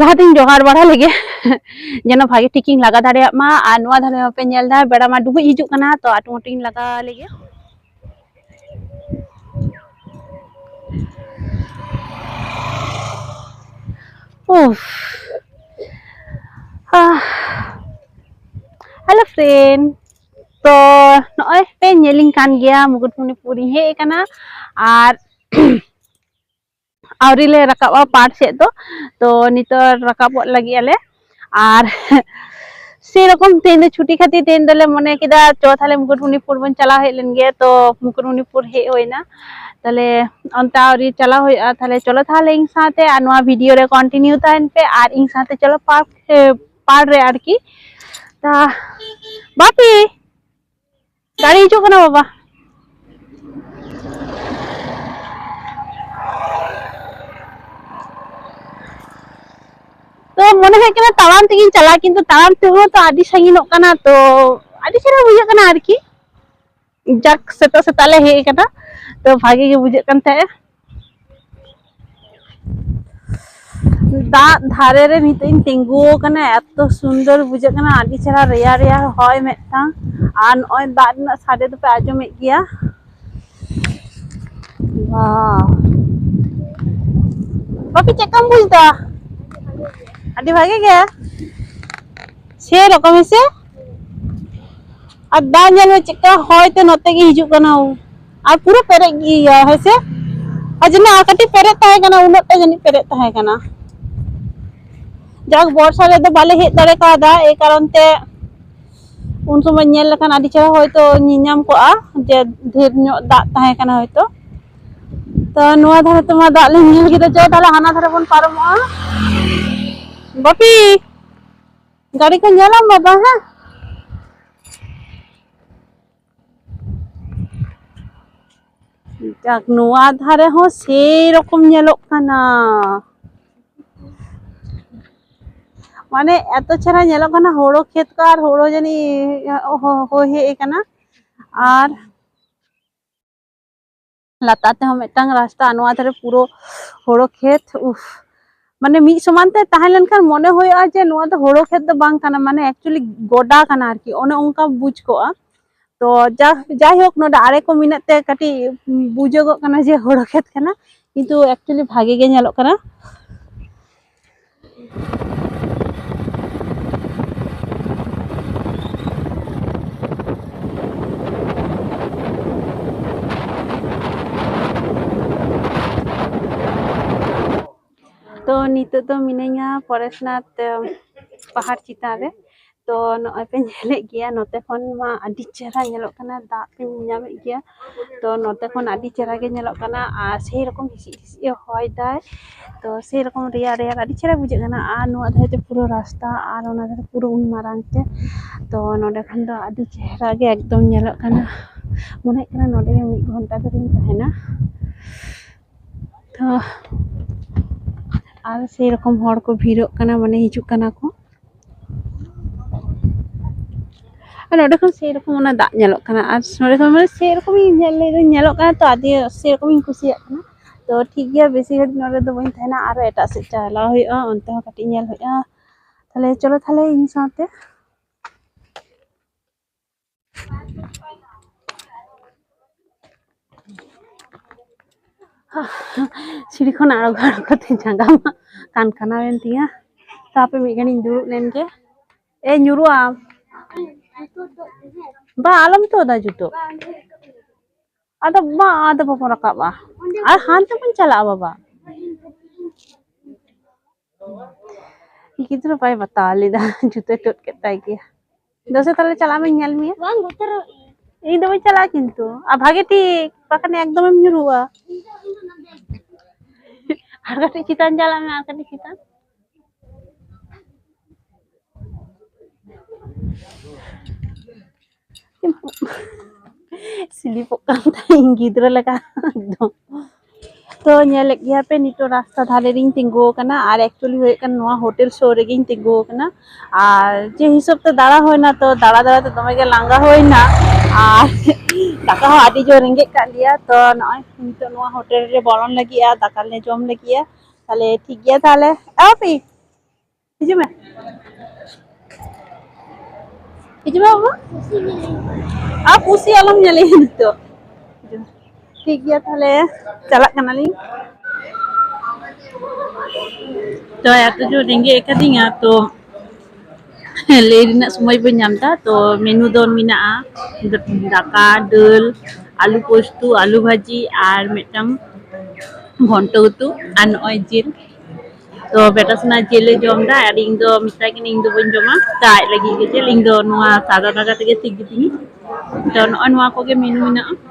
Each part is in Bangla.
ᱞᱟᱦᱟᱛᱤᱧ ᱡᱚᱜᱟᱲ ᱵᱟᱲᱟ ᱞᱮᱜᱮ ᱡᱮᱱᱚ ᱵᱷᱟᱜᱮ ᱴᱷᱤᱠᱤᱧ ᱞᱟᱜᱟ ᱫᱟᱲᱮᱭᱟᱜ ᱢᱟ ᱟᱨ ᱱᱚᱣᱟ ᱫᱷᱟᱨᱮ ᱦᱚᱸᱯᱮ ᱧᱮᱞ ᱫᱟ ᱵᱮᱲᱟ ᱢᱟ ᱰᱩᱵᱩᱡ ᱦᱤᱡᱩᱜ ᱠᱟᱱᱟ ᱛᱚ ᱟᱴᱩ ᱢᱟᱴᱩᱧ ᱞᱟᱜᱟ ᱞᱮᱜᱮ উফ হ্যালো ফ্রেন্ড তো নয় পে ᱧᱮᱞᱤᱧ ᱠᱟᱱ ᱜᱮᱭᱟ ᱢᱩᱠᱩᱴᱢᱩᱱᱤᱯᱩᱨᱤᱧ ᱦᱮᱡ ᱟᱠᱟᱱᱟ ᱟᱨ ᱟᱹᱣᱨᱤ ᱞᱮ ᱨᱟᱠᱟᱵᱟ ᱯᱟᱴ ᱥᱮᱫ ᱫᱚ ᱛᱚ ᱱᱤᱛᱚᱜ ᱨᱟᱠᱟᱵᱚᱜ ᱞᱟᱹᱜᱤᱫ ᱟᱞᱮ ᱟᱨ সেরকম ট্রেন ছুটি খাতি ট্রেন দলে মনে কেদা চ তাহলে মুকুটমণিপুর বন চালা হইলেন গে তো মুকুটমণিপুর হে হইনা তাহলে অন্তা ওরি চালা হই তাহলে চলো তাহলে ইং সাথে আর নোয়া ভিডিও রে কন্টিনিউ থাইন পে আর ইং সাথে চলো পার্ক পার রে আর কি তা বাপি গাড়ি হিজুক না বাবা मन तवान तक चला तवान तक तो संगीन तो बुझेना जक सेत सेताले तो भागे बुझेन दा धारे मित तेंगुकान एत सुंदर बुझेना चेहरा रेया रेया हय मेटा और नए दादा सारे दो आज़म गया वाह चेक बुझदा आटी भागे गया से रकम से और दान जल में चिका होय ते नते की हिजु कना ओ और पूरा पेरे गया है से और जना आकटी पेरे ताहे कना उनत ते जनी पेरे ताहे कना যাক, বর্ষা রে তো বালে হেজ দাঁড়ে কাদা। এই কারণতে উন সময় নেল লেখান আদি চা হয়তো নিনাম কোয়া যে ধীর নো দাঁত তাহে কানা হয়তো? তো নোয়া ধারে তোমার দাঁত লে নেল গিতে চো তাহলে হানা ধারে বন পারমা বপি গাড়ি কোন গেলাম বাবা হ্যাঁ যাক নোয়া ধারে হো সেরকম ᱧᱮᱞᱚᱜ ᱠᱟᱱᱟ মানে এত ছাড়া ᱧᱮᱞᱚᱜ ᱠᱟᱱᱟ ᱦᱳᱲᱳ ᱠᱷᱮᱛ ᱠᱚ ᱟᱨ ᱦᱳᱲᱳ ᱡᱟᱹᱱᱤ ᱦᱳᱭ ᱦᱮᱡ ᱠᱟᱱᱟ ᱟᱨ ᱞᱟᱛᱟᱨ ᱛᱮᱦᱚᱸ ᱢᱤᱫᱴᱟᱝ ᱨᱟᱥᱛᱟ ᱱᱚᱣᱟ ᱫᱷᱟᱨᱮ ᱯᱩᱨᱟᱹ ᱦᱳᱲᱳ ᱠᱷᱮᱛ ᱩᱯᱷ ᱢᱟᱱᱮ ᱢᱤᱫ ᱥᱚᱢᱟᱱᱛᱮ ᱛᱟᱦᱮᱸ ᱞᱮᱱᱠᱷᱟᱱ ᱢᱚᱱᱮ ᱦᱩᱭᱩᱜᱼᱟ ᱡᱮ ᱱᱚᱣᱟ ᱫᱚ ᱦᱳᱲᱳ ᱠᱷᱮᱛ ᱫᱚ ᱵᱟᱝ ᱠᱟᱱᱟ ᱢᱟᱱᱮ ᱮᱠᱪᱩᱭᱮᱞᱤ ᱜᱚᱰᱟ ᱠᱟᱱᱟ ᱟᱨᱠᱤ ᱚᱱᱮ ᱚᱱᱠᱟ ᱵᱩᱡ ᱠᱚᱜᱼᱟ ᱛᱚ ᱡᱟᱭᱦᱳᱠ ᱱᱚᱰᱮ ᱟᱲᱮ ᱠᱚ ᱢᱮᱱᱟᱜ ᱛᱮ ᱠᱟᱹᱴᱤᱡ ᱵᱩᱡᱚᱜᱚᱜ ᱠᱟᱱᱟ ᱡᱮ ᱦᱳᱲᱳ ᱠᱷᱮᱛ ᱠᱟᱱᱟ ᱠᱤᱱᱛᱩ ᱮᱠᱪᱩᱭᱮᱞᱤ ᱵᱷᱟᱜᱮ ᱜᱮ ᱧᱮᱞᱚᱜ ᱠᱟᱱᱟ ᱛᱚ ᱱᱤᱛᱚᱜ ᱫᱚ ᱢᱤᱱᱟᱹᱧᱟ ᱯᱚᱨᱮᱥᱱᱟᱛ ᱯᱟᱦᱟᱲ ᱪᱮᱛᱟᱱ ᱨᱮ ᱛᱚ ᱱᱚᱜᱼᱚᱭ ᱯᱮ ᱧᱮᱞᱮᱫ ᱜᱮᱭᱟ ᱱᱚᱛᱮ ᱠᱷᱚᱱ ᱢᱟ ᱟᱹᱰᱤ ᱪᱮᱦᱨᱟ ᱧᱮᱞᱚᱜ ᱠᱟᱱᱟ ᱫᱟᱜ ᱯᱮ ᱧᱟᱢᱮᱫ ᱜᱮᱭᱟ ᱛᱚ ᱱᱚᱛᱮ ᱠᱷᱚᱱ ᱟᱹᱰᱤ ᱪᱮᱦᱨᱟ ᱜᱮ ᱧᱮᱞᱚᱜ ᱠᱟᱱᱟ ᱟᱨ ᱥᱮᱭ ᱨᱚᱠᱚᱢ ᱦᱤᱥᱤᱫ ᱦᱤᱥᱤᱫ ᱮ ᱦᱚᱭ ᱫᱟᱭ ᱛᱚ ᱥᱮᱭ ᱨᱚᱠᱚᱢ ᱨᱮᱭᱟᱲ ᱨᱮᱭᱟᱲ ᱟᱹᱰᱤ ᱪᱮᱦᱨᱟ ᱵᱩᱡᱷᱟᱹᱜ ᱠᱟᱱᱟ ᱟᱨ ᱱᱚᱣᱟ ᱫᱷᱟᱨᱮ ᱛᱮ ᱯᱩᱨᱟᱹ ᱨᱟᱥᱛᱟ ᱟᱨ ᱚᱱᱟ ᱫᱷᱟᱨᱮ ᱯᱩᱨᱟᱹ ᱩᱱ ᱢᱟᱨᱟᱝ ᱛᱮ ᱛᱚ ᱱᱚᱰᱮ ᱠᱷᱚᱱ ᱫᱚ ᱟᱹᱰᱤ ᱪᱮᱦᱨᱟ ᱜᱮ ᱮᱠᱫᱚᱢ ᱧᱮᱞᱚᱜ ᱠᱟᱱᱟ ᱢᱚᱱᱮ ᱦᱩᱭᱩᱜ ᱠᱟᱱᱟ ᱱᱚᱰᱮ ᱢᱤᱫ ᱜᱷᱚᱱᱴᱟ ᱫᱷᱟᱹᱨᱤᱧ ᱛᱟᱦᱮᱱᱟ ᱛᱚ আর সেই রকম হড় কো ভিড় কানা মানে হিজুক কানা কো। আর ওটা কোন সেই রকম ওনা দাগ নেলক কানা। আর নোরে তো মানে সেই রকমই নেলে নেলক কানা তো আদি সেই রকমই কুসিয়া কানা। তো ঠিক গিয়া বেশি ঘড়ি নোরে তো বইন থাইনা, আর এটা সে চালা হইয়া, অন্তে হ কাটি নেল হইয়া। তাহলে চলো তাহলে ইন সাথে ᱥᱤᱲᱤ ᱠᱷᱚᱱ ᱟᱬᱜᱚ ᱟᱬᱜᱚ ᱛᱮ ᱡᱟᱸᱜᱟ ᱢᱟ ᱠᱟᱱ ᱠᱟᱱᱟᱣᱮᱱ ᱛᱤᱧᱟᱹ ᱛᱟᱯᱮ ᱢᱤᱫ ᱜᱷᱟᱹᱲᱤᱡ ᱫᱩᱲᱩᱵ ᱞᱮᱱ ᱜᱮ ᱮ ᱧᱩᱨᱩᱜ ᱟᱢ ᱵᱟ ᱟᱞᱚᱢ ᱛᱩᱫᱟ ᱡᱩᱛᱟᱹ ᱟᱫᱚ ᱵᱟ ᱟᱫᱚ ᱵᱟᱵᱚᱱ ᱨᱟᱠᱟᱵᱼᱟ ᱟᱨ ᱦᱟᱱᱛᱮ ᱵᱚᱱ ᱪᱟᱞᱟᱜᱼᱟ ᱵᱟᱵᱟ ᱜᱤᱫᱽᱨᱟᱹ ᱵᱟᱭ ᱵᱟᱛᱟᱣ ᱞᱮᱫᱟ ᱡᱩᱛᱟᱹ ᱛᱩᱫ ᱠᱮᱫ ᱛᱟᱭ ᱜᱮᱭᱟ ᱫᱚᱥᱮ ᱛᱟᱦᱞᱮ ᱪᱟᱞᱟᱜ ᱢᱮ ᱧᱮᱞ ᱢᱮᱭᱟ ᱤᱧ ᱫᱚ ᱵᱟᱹᱧ ᱪᱟᱞᱟᱜᱼᱟ ᱠᱤᱱᱛᱩ ᱟᱨ ᱵᱷᱟᱜᱮ ᱴᱷᱤᱠ ᱵᱟᱠᱷᱟᱱ ᱮᱠᱫᱚᱢᱮᱢ ᱧᱩᱨᱩᱜᱼᱟ harga cicitan jalan harga cicitan? silipok kang tainggi gitu, dira kan dong ᱛᱚ ᱧᱮᱞᱮᱫ ᱜᱮᱭᱟ ᱯᱮ ᱱᱤᱛᱚᱜ ᱨᱟᱥᱛᱟ ᱫᱷᱟᱨᱮ ᱨᱤᱧ ᱛᱤᱸᱜᱩ ᱟᱠᱟᱱᱟ ᱟᱨ ᱮᱠᱪᱩᱭᱟᱞᱤ ᱦᱩᱭᱩᱜ ᱠᱟᱱᱟ ᱱᱚᱣᱟ ᱦᱳᱴᱮᱞ ᱥᱳᱨ ᱨᱮᱜᱮᱧ ᱛᱤᱸᱜᱩ ᱟᱠᱟᱱᱟ ᱟᱨ ᱡᱮ ᱦᱤᱥᱟᱹᱵ ᱛᱮ ᱫᱟᱬᱟ ᱦᱩᱭᱱᱟ ᱛᱚ ᱫᱟᱬᱟ ᱫᱟᱬᱟ ᱛᱮ ᱫᱚᱢᱮ ᱜᱮ ᱞᱟᱸᱜᱟ ᱦᱩᱭᱱᱟ ᱟᱨ ᱫᱟᱠᱟ ᱦᱚᱸ ᱟᱹᱰᱤ ᱡᱳᱨ ᱨᱮᱸᱜᱮᱡ ᱠᱟᱜ ᱞᱮᱭᱟ ᱛᱚ ᱱᱚᱜᱼᱚᱭ ᱱᱤᱛᱚᱜ ᱱᱚᱣᱟ ᱦᱳᱴᱮᱞ ᱨᱮ ᱵᱚᱞᱚᱱ ᱞᱟᱹᱜᱤᱫ ᱟᱨ ᱫᱟᱠᱟ ᱞᱮ ᱡᱚᱢ ᱞᱟᱹᱜᱤᱫ ᱛᱟᱦᱞᱮ ᱴᱷᱤᱠ ᱜᱮᱭᱟ ᱛᱟᱦᱞᱮ ᱟᱯᱮ ᱦᱤᱡᱩᱜ ᱢᱮ ᱦᱤᱡᱩᱜ ᱢᱮ ᱵᱟᱵᱟ ᱟᱨ ᱯᱩᱥᱤ ᱟᱞᱚᱢ ᱧᱮᱞᱮᱭᱟ ᱱᱤᱛᱚᱜ ᱴᱷᱤᱠ ᱜᱮᱭᱟ ᱛᱟᱦᱞᱮ ᱪᱟᱞᱟᱜ ᱠᱟᱱᱟᱞᱤᱧ তো এত জোর রেᱸᱜᱮᱡ ᱟᱠᱟᱫᱤᱧᱟ তো ᱞᱟᱹᱭ ᱨᱮᱱᱟᱜ ᱥᱚᱢᱚᱭ ᱵᱟᱹᱧ ᱧᱟᱢ ᱮᱫᱟ ᱛᱚ ᱢᱮᱱᱩ ᱫᱚ ᱢᱮᱱᱟᱜᱼᱟ ᱫᱟᱠᱟ ᱰᱟᱹᱞ আলু পোস্ত আলু ভাজি আর মিᱫᱴᱟᱝ ঘন্ট উᱛᱩ আর নয় জিল তো বেটা সোনা জেলে জমদা আর ইং দো মিতা কিনে ইং দো বইন জমা তাই লাগি গেছে ইং দো নোয়া সাদা দাদা থেকে ঠিক দিতিনি তো নয় নোয়া কোগে মেনু মেনাগা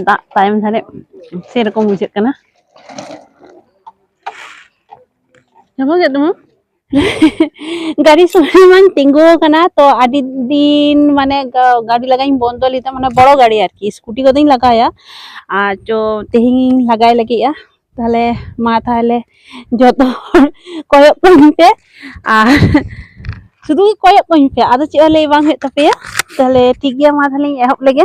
दाग धारे सरकम बुझे गाड़ी सुन तेगोना तो दिन माने गाड़ी लगा बंद लेते बड़ो गाड़ी स्कूटी को लगे आ जो तेह लगे लगे तेल माँ तेले जो कय कोईपे शुदू कय कोईपे अद चेक लेपे ठीक है माँ एहब लगे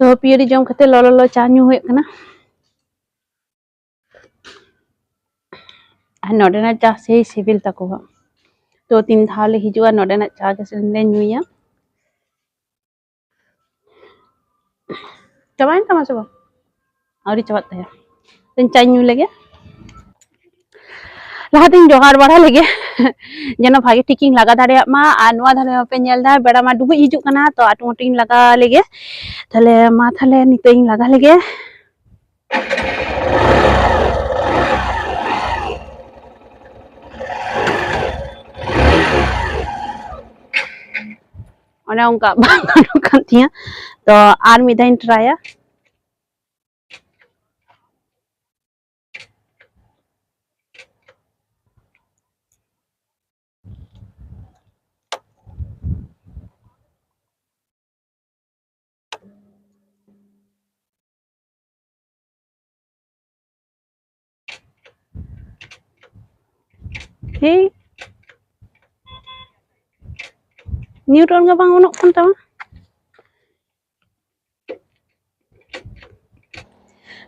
तो पियरी जम खाते ललो लो चा नु होय कना। आ नोडेना चा से सिविल तको तो तीन धाले हिजुआ नोडेना चा के सेने नुया चबाइन तमा सब और चबाता है। तीन चा लगे ᱞᱟᱦᱟᱛᱮᱧ ᱡᱚᱜᱟᱲ ᱵᱟᱲᱟ ᱞᱮᱜᱮ ᱡᱮᱱᱚ ᱵᱷᱟᱜᱮ ᱴᱷᱤᱠᱤᱧ ᱞᱟᱜᱟ ᱫᱟᱲᱮᱭᱟᱜ ᱢᱟ ᱟᱨ ᱱᱚᱣᱟ ᱫᱷᱟᱨᱮ ᱦᱚᱸᱯᱮ ᱧᱮᱞ ᱫᱟ ᱵᱮᱲᱟ ᱢᱟ ᱰᱩᱵᱩᱡ ᱦᱤᱡᱩᱜ ᱠᱟᱱᱟ ᱛᱚ ᱟᱴᱢᱚᱴᱤᱧ ᱞᱟᱜᱟ ᱞᱮᱜᱮ ᱛᱟᱦᱞᱮ ᱢᱟ ᱛᱟᱦᱞᱮ ᱱᱤᱛᱚᱜ ᱤᱧ ᱞᱟᱜᱟ ᱞᱮᱜᱮ ᱚᱱᱮ ᱚᱱᱠᱟ ᱵᱟᱝ ᱜᱟᱱᱚᱜ ᱠᱟᱱ ᱛᱤᱧᱟᱹ ᱛᱚ ᱟᱨ ᱢᱤᱫ ᱫᱷᱟᱣ ᱤᱧ ᱴᱨᱟᱭᱟ হে न्यूटन का bang unok kan tama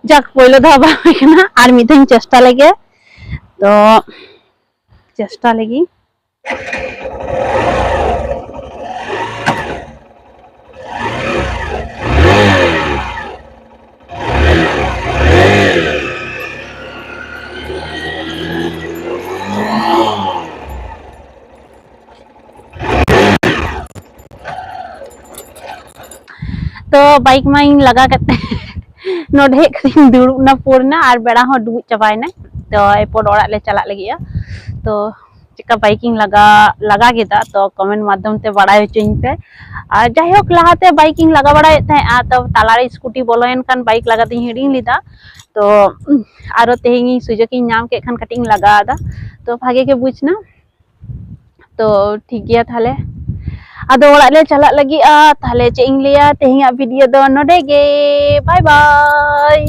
যাক পইলো ধাবা এখানে আর মিথেন চেষ্টা লাগে। তো, চেষ্টা লাগি तो बाइक में लगा करते नोडे कहीं दुड़बना पोरना और बेड़ा हो डूब चाबाना तो एयरपोर्ट और चला लगे तो चिका बाइकिंग लगा लगा तो कमेंट माध्यम से बड़ा चुनपे और जाहे होक लहाते बाइकिंग लगा बड़ा तब तला स्कूटी बोलोन खान बाइक लगाते हिड़ी लेता तो आरो तेहेन सुजोग खान कटी लगा तो भागे के बुझना तो ठीक है तेल ᱟᱫᱚ ᱚᱲᱟᱜ ᱞᱮ ᱪᱟᱞᱟᱜ ᱞᱟᱹᱜᱤᱫᱼᱟ ᱛᱟᱦᱞᱮ ᱪᱮᱫ ᱤᱧ ᱞᱟᱹᱭᱟ ᱛᱮᱦᱮᱧᱟᱜ ᱵᱷᱤᱰᱤᱭᱳ ᱫᱚ ᱱᱚᱰᱮ ᱜᱮ ᱵᱟᱭ ᱵᱟᱭ